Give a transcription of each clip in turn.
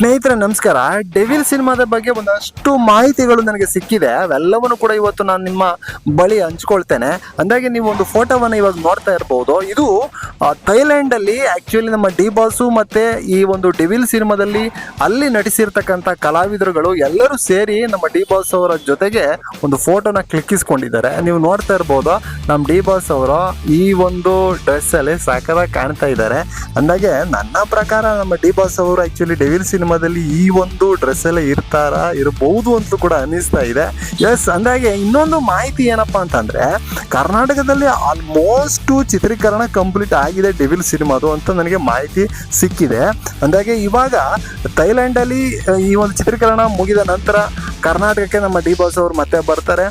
ಸ್ನೇಹಿತರೆ, ನಮಸ್ಕಾರ. ಡೆವಿಲ್ ಸಿನಿಮಾದ ಬಗ್ಗೆ ಒಂದಷ್ಟು ಮಾಹಿತಿಗಳು ನನಗೆ ಸಿಕ್ಕಿದೆ. ಅವೆಲ್ಲವನ್ನು ಕೂಡ ಇವತ್ತು ನಾನು ನಿಮ್ಮ ಬಳಿ ಹಂಚ್ಕೊಳ್ತೇನೆ. ಅಂದಾಗೆ ನೀವು ಒಂದು ಫೋಟೋವನ್ನು ಇವಾಗ ನೋಡ್ತಾ ಇರಬಹುದು ಇದು ಥೈಲ್ಯಾಂಡ್ ಅಲ್ಲಿ ಆಕ್ಚುಲಿ ನಮ್ಮ ಡಿ ಬಾಸು ಮತ್ತೆ ಈ ಒಂದು ಡೆವಿಲ್ ಸಿನಿಮಾದಲ್ಲಿ ಅಲ್ಲಿ ನಟಿಸಿರ್ತಕ್ಕಂಥ ಕಲಾವಿದರುಗಳು ಎಲ್ಲರೂ ಸೇರಿ ನಮ್ಮ ಡಿ ಬಾಸ್ ಅವರ ಜೊತೆಗೆ ಒಂದು ಫೋಟೋನ ಕ್ಲಿಕ್ಕಿಸ್ಕೊಂಡಿದ್ದಾರೆ. ನೀವು ನೋಡ್ತಾ ಇರ್ಬೋದು, ನಮ್ಮ ಡಿ ಬಾಸ್ ಅವರು ಈ ಒಂದು ಡ್ರೆಸ್ ಅಲ್ಲಿ ಸಾಕಾಗಿ ಕಾಣ್ತಾ ಇದ್ದಾರೆ. ಅಂದಾಗೆ ನನ್ನ ಪ್ರಕಾರ ನಮ್ಮ ಡಿ ಬಾಸ್ ಅವರು ಆಕ್ಚುಲಿ ಡೆವಿಲ್ ಸಿನಿಮಾದಲ್ಲಿ ಈ ಒಂದು ಡ್ರೆಸ್ ಎಲ್ಲ ಇರ್ತಾರ ಇರಬಹುದು ಅಂತ ಕೂಡ ಅನಿಸ್ತಾ ಇದೆ. ಎಸ್ ಅಂದಾಗೆ ಇನ್ನೊಂದು ಮಾಹಿತಿ ಏನಪ್ಪಾ ಅಂತಂದ್ರೆ, ಕರ್ನಾಟಕದಲ್ಲಿ ಆಲ್ಮೋಸ್ಟ್ ಚಿತ್ರೀಕರಣ ಕಂಪ್ಲೀಟ್ ಆಗಿದೆ ಡೆವಿಲ್ ಸಿನಿಮಾದು ಅಂತ ನನಗೆ ಮಾಹಿತಿ ಸಿಕ್ಕಿದೆ. ಅಂದಾಗೆ ಇವಾಗ ಥೈಲ್ಯಾಂಡ್ ಅಲ್ಲಿ, ಈ ಒಂದು ಚಿತ್ರೀಕರಣ ಮುಗಿದ ನಂತರ ಕರ್ನಾಟಕಕ್ಕೆ ನಮ್ಮ ಡಿ ಬಾಸ್ ಅವರು ಮತ್ತೆ ಬರ್ತಾರೆ.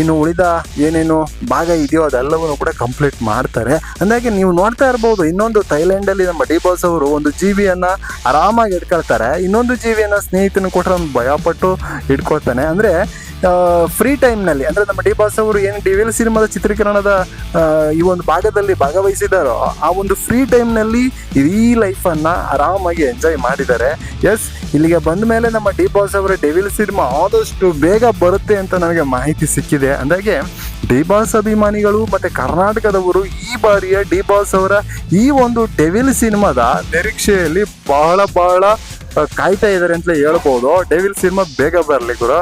ಇನ್ನು ಉಳಿದ ಏನೇನು ಭಾಗ ಇದೆಯೋ ಅದೆಲ್ಲವನ್ನು ಕೂಡ ಕಂಪ್ಲೀಟ್ ಮಾಡ್ತಾರೆ. ಅಂದಾಗೆ ನೀವು ನೋಡ್ತಾ ಇರ್ಬೋದು, ಇನ್ನೊಂದು ಥೈಲ್ಯಾಂಡಲ್ಲಿ ನಮ್ಮ ಡಿ ಬಾಸ್ ಅವರು ಒಂದು ಜೀವಿಯನ್ನ ಆರಾಮಾಗಿ ಇಟ್ಕೊಳ್ತಾರೆ. ಇನ್ನೊಂದು ಜೀವಿಯನ್ನು ಸ್ನೇಹಿತನ ಕೊಟ್ಟರೆ ಭಯಪಟ್ಟು ಇಟ್ಕೊಳ್ತಾನೆ. ಅಂದರೆ ಫ್ರೀ ಟೈಮ್ನಲ್ಲಿ ಅಂದರೆ ನಮ್ಮ ಡಿ ಬಾಸ್ ಅವರು ಏನು ಡಿ ವಿಲ್ ಸಿನಿಮಾದ ಚಿತ್ರೀಕರಣದ ಈ ಒಂದು ಭಾಗದಲ್ಲಿ ಭಾಗವಹಿಸಿದಾರೋ, ಆ ಒಂದು ಫ್ರೀ ಟೈಮ್ನಲ್ಲಿ ಇಡೀ ಲೈಫನ್ನು ಆರಾಮಾಗಿ ಎಂಜಾಯ್ ಮಾಡಿದ್ದಾರೆ. ಎಸ್ ಇಲ್ಲಿಗೆ ಬಂದ ಮೇಲೆ ನಮ್ಮ ಡಿ ಬಾಸ್ ಅವರ ಡೆವಿಲ್ ಸಿನಿಮಾ ಆದಷ್ಟು ಬೇಗ ಬರುತ್ತೆ ಅಂತ ನನಗೆ ಮಾಹಿತಿ ಸಿಕ್ಕಿದೆ. ಅಂದಾಗೆ, ಡಿ ಬಾಸ್ ಅಭಿಮಾನಿಗಳು ಮತ್ತು ಕರ್ನಾಟಕದವರು ಈ ಬಾರಿಯ ಡಿ ಬಾಸ್ ಅವರ ಈ ಒಂದು ಡೆವಿಲ್ ಸಿನಿಮಾದ ನಿರೀಕ್ಷೆಯಲ್ಲಿ ಬಹಳ ಬಹಳ ಕಾಯ್ತಾ ಇದ್ದಾರೆ ಅಂತಲೇ ಹೇಳ್ಬೋದು. ಡೆವಿಲ್ ಸಿನಿಮಾ ಬೇಗ ಬರಲಿ ಗುರು.